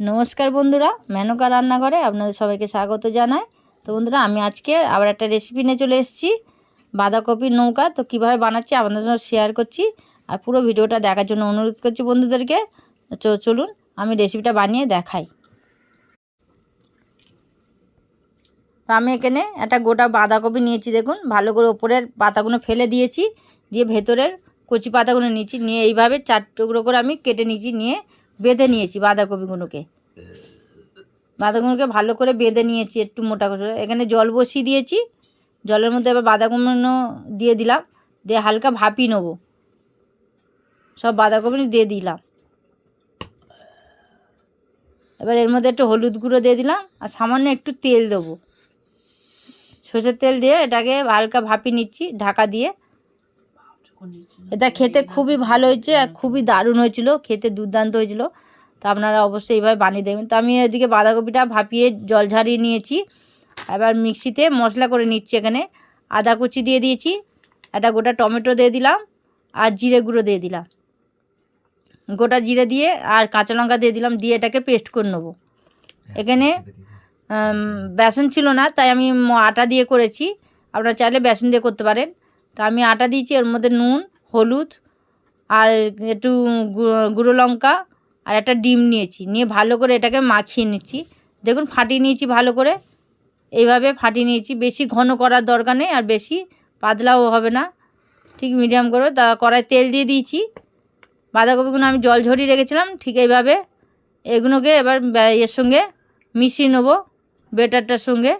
নমস্কার বন্ধুরা, মেনকা রান্নাঘরে আপনাদের সবাইকে স্বাগত জানাই। তো বন্ধুরা, আমি আজকে আবার একটা রেসিপি নিয়ে চলে এসেছি, বাঁধাকপির নৌকা। তো কীভাবে বানাচ্ছি আপনাদের সঙ্গে শেয়ার করছি আর পুরো ভিডিওটা দেখার জন্য অনুরোধ করছি বন্ধুদেরকে। চলুন, আমি রেসিপিটা বানিয়ে দেখাই। তো আমি এখানে একটা গোটা বাঁধাকপি নিয়েছি, দেখুন। ভালো করে ওপরের পাতাগুলো ফেলে দিয়েছি, দিয়ে ভেতরের কচি পাতাগুলো নিয়েছি। নিয়ে এইভাবে চার টুকরো করে আমি কেটে নিয়েছি, নিয়ে বেঁধে নিয়েছি বাঁধাকপিগুলোকে। বাঁধাকপিগুলোকে ভালো করে বেঁধে নিয়েছি একটু মোটা করে। এখানে জল বসিয়ে দিয়েছি। জলের মধ্যে এবার বাঁধাকপিগুলো দিয়ে দিলাম। দিয়ে হালকা ভাপিয়ে নেব। সব বাঁধাকপি দিয়ে দিলাম। এবার এর মধ্যে একটু হলুদ গুঁড়ো দিয়ে দিলাম আর সামান্য একটু তেল দেবো। সর্ষের তেল দিয়ে এটাকে হালকা ভাপিয়ে নিচ্ছি ঢাকা দিয়ে। এটা খেতে খুবই ভালো হয়েছে আর খুবই দারুণ হয়েছিল খেতে দুর্দান্ত হয়েছিল। তো আপনারা অবশ্যই এইভাবে বানিয়ে দেবেন তো আমি এদিকে বাঁধাকপিটা ভাপিয়ে জল ঝারিয়ে নিয়েছি। এবার মিক্সিতে মশলা করে নিচ্ছি এখানে। আদা কুচি দিয়ে দিয়েছি একটা গোটা টমেটো দিয়ে দিলাম আর জিরে গুঁড়ো দিয়ে দিলাম। গোটা জিরে দিয়ে আর কাঁচা লঙ্কা দিয়ে দিলাম দিয়ে এটাকে পেস্ট করে নেব। এখানে বেসন ছিল না তাই আমি আটা দিয়ে করেছি। আপনারা চাইলে বেসন দিয়ে করতে পারেন। তো আমি আটা দিয়েছি, এর মধ্যে নুন, হলুদ আর একটু গুঁড়ো লঙ্কা আর একটা ডিম নিয়েছি। নিয়ে ভালো করে এটাকে মাখিয়ে নিচ্ছি। দেখুন, ফাটিয়ে নিয়েছি ভালো করে। এইভাবে ফাটিয়ে নিয়েছি। বেশি ঘন করার দরকার নেই আর বেশি পাতলাও হবে না। ঠিক মিডিয়াম করে তা কড়াই তেল দিয়ে দিয়েছি। বাঁধাকপিগুলো আমি জল ঝরিয়ে রেখেছিলাম। ঠিক এইভাবে এগুলোকে এবার এর সঙ্গে মিশিয়ে নেব বেটারটার সঙ্গে।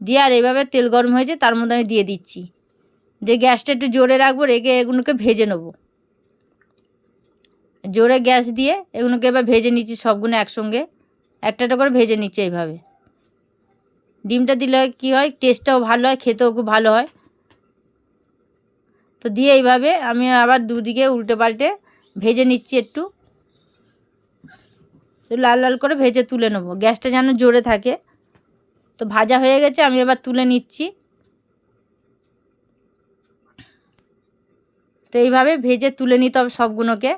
দিয়ে আর এইভাবে তেল গরম হয়েছে, তার মধ্যে আমি দিয়ে দিচ্ছি। যে গ্যাসটা একটু জোরে রাখব, রেখে এগুলোকে ভেজে নেব। জোরে গ্যাস দিয়ে এগুলোকে এবার ভেজে নিচ্ছি সবগুলো একসঙ্গে। একটা একটা করে ভেজে নিচ্ছি এইভাবে। ডিমটা দিলে কী হয় টেস্টটাও ভালো হয়, খেতেও খুব ভালো হয়। তো দিয়ে এইভাবে আমি আবার দুদিকে উল্টে পাল্টে ভেজে নিচ্ছি একটু। তো লাল লাল করে ভেজে তুলে নেব। গ্যাসটা যেন জোরে থাকে। তো ভাজা হয়ে গেছে, আমি এবার তুলে নিচ্ছি। তো এইভাবে ভেজে তুলে নিতে হবে সবগুলোকে।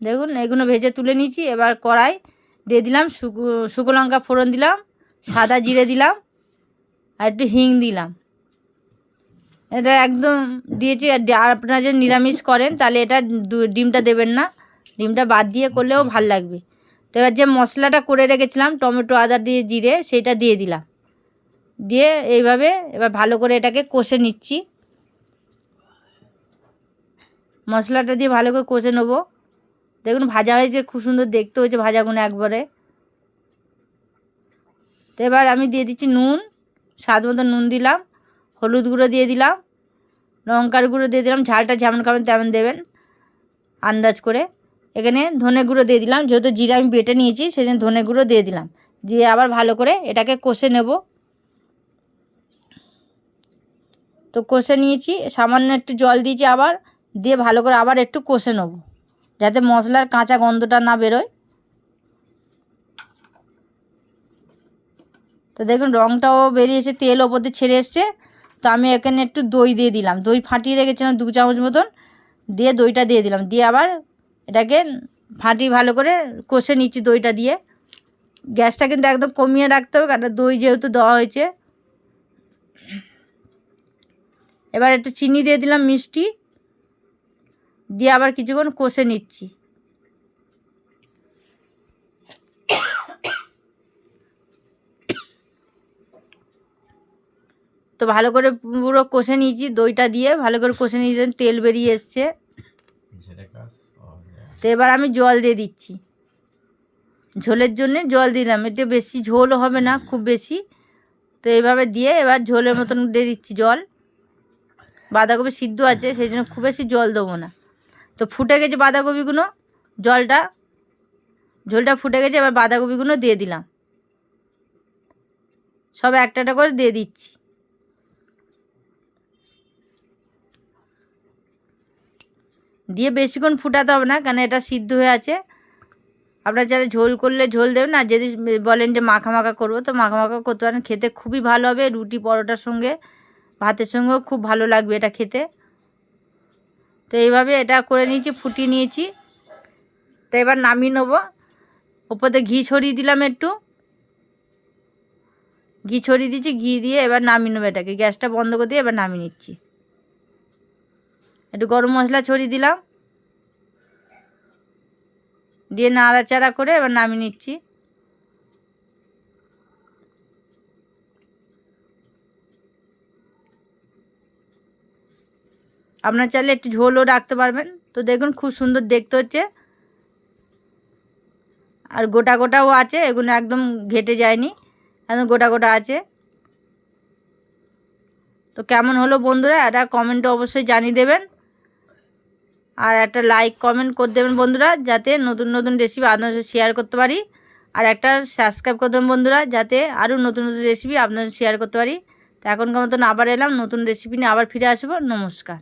দেখুন, এগুলো ভেজে তুলে নিয়েছি। এবার কড়াই দিয়ে দিলাম, শুকো শুকো লঙ্কা ফোড়ন দিলাম, সাদা জিরে দিলাম, আর একটু হিং দিলাম। এটা একদম দিয়েছি, আর আপনারা যে নিরামিষ করেন, তাহলে এটা ডিমটা দেবেন না। ডিমটা বাদ দিয়ে করলেও ভালো লাগবে। তো এবার যে মশলাটা করে রেখেছিলাম, টমেটো, আদা দিয়ে জিরে, সেটা দিয়ে দিলাম। দিয়ে এইভাবে এবার ভালো করে এটাকে কষে নিচ্ছি। মশলাটা দিয়ে ভালো করে কষে নেব। দেখুন ভাজা হয়েছে, খুব সুন্দর দেখতে হয়েছে ভাজাগুলো একবারে। তো এবার আমি দিয়ে দিচ্ছি নুন, স্বাদ মতো নুন দিলাম, হলুদ গুঁড়ো দিয়ে দিলাম, লঙ্কার গুঁড়ো দিয়ে দিলাম, ঝালটা যেমন খাবেন তেমন দেবেন আন্দাজ করে। এখানে ধনে গুঁড়ো দিয়ে দিলাম, যেহেতু জিরা আমি বেটে নিয়েছি সেই জন্য ধনে গুঁড়ো দিয়ে দিলাম। দিয়ে আবার ভালো করে এটাকে কষে নেব। তো কষে নিয়েছি, সামান্য একটু জল দিয়েছি আবার, দিয়ে ভালো করে আবার একটু কষে নেব, যাতে মশলার কাঁচা গন্ধটা না বেরোয়। তো দেখুন রঙটাও বেরিয়ে এসে, তেল ওপর দিয়ে ছেড়ে এসছে, তো আমি এখানে একটু দই দিয়ে দিলাম। দই ফাটিয়ে রেখেছিলাম দু চামচ মতন, দিয়ে দইটা দিয়ে দিলাম। দিয়ে আবার এটাকে ফাটিয়ে ভালো করে কষে নিচ্ছি দইটা দিয়ে। গ্যাসটা কিন্তু একদম কমিয়ে রাখতে হবে, কারণ দই যেহেতু দেওয়া হয়েছে এবার একটু চিনি দিয়ে দিলাম মিষ্টি। দিয়ে আবার কিছুক্ষণ কষে নিচ্ছি। তো ভালো করে পুরো কষে নিয়েছি, দইটা দিয়ে ভালো করে কষে নিয়েছি তেল বেরিয়ে এসছে। তো এবার আমি জল দিয়ে দিচ্ছি। ঝোলের জন্যে জল দিলাম, এতে বেশি ঝোল হবে না, খুব বেশি। তো এইভাবে দিয়ে এবার ঝোলের মতন দিয়ে দিচ্ছি জল। বাঁধাকপি সিদ্ধ আছে, সেই জন্য খুব বেশি জল দেবো না। তো ফুটে গেছে বাঁধাকপিগুলো, জলটা, ঝোলটা ফুটে গেছে, এবার বাঁধাকপিগুলো দিয়ে দিলাম। সব একটা একটা করে দিয়ে দিচ্ছি। দিয়ে বেশিক্ষণ ফুটাতে হবে না, কেন এটা সিদ্ধ হয়ে আছে। আপনারা যারা ঝোল করলে ঝোল দেবেন, আর যদি বলেন যে মাখা মাখা করব, তো মাখা মাখা করতে পারেন, খেতে খুবই ভালো হবে রুটি পরোটার সঙ্গে। ভাতের সঙ্গেও খুব ভালো লাগবে এটা খেতে। তো এইভাবে এটা করে নিয়েছি, ফুটিয়ে নিয়েছি। তো এবার নামিয়ে নেব। ওপরে ঘি ছড়িয়ে দিলাম একটু। ঘি ছড়িয়ে দিয়েছি, ঘি দিয়ে এবার নামিয়ে নেব এটাকে। গ্যাসটা বন্ধ করে দিয়ে এবার নামিয়ে নিচ্ছি। একটু গরম মশলা ছড়িয়ে দিলাম। দিয়ে নাড়াচাড়া করে এবার নামিয়ে নিচ্ছি। আপনার চাইলে একটু ঝোলও রাখতে পারবেন। তো দেখুন, খুব সুন্দর দেখতে হচ্ছে। আর গোটা গোটাও আছে, এগুলো একদম ঘেটে যায়নি। একদম গোটা গোটা আছে। তো কেমন হলো বন্ধুরা, একটা কমেন্টে অবশ্যই জানিয়ে দেবেন। আর একটা লাইক কমেন্ট করে দেবেন বন্ধুরা, যাতে নতুন নতুন রেসিপি আপনাদের শেয়ার করতে পারি। আর একটা সাবস্ক্রাইব করে দেবেন বন্ধুরা, যাতে আরও নতুন নতুন রেসিপি আপনাদের শেয়ার করতে পারি। তো এখনকার মতন আবার এলাম, নতুন রেসিপি নিয়ে আবার ফিরে আসব। নমস্কার।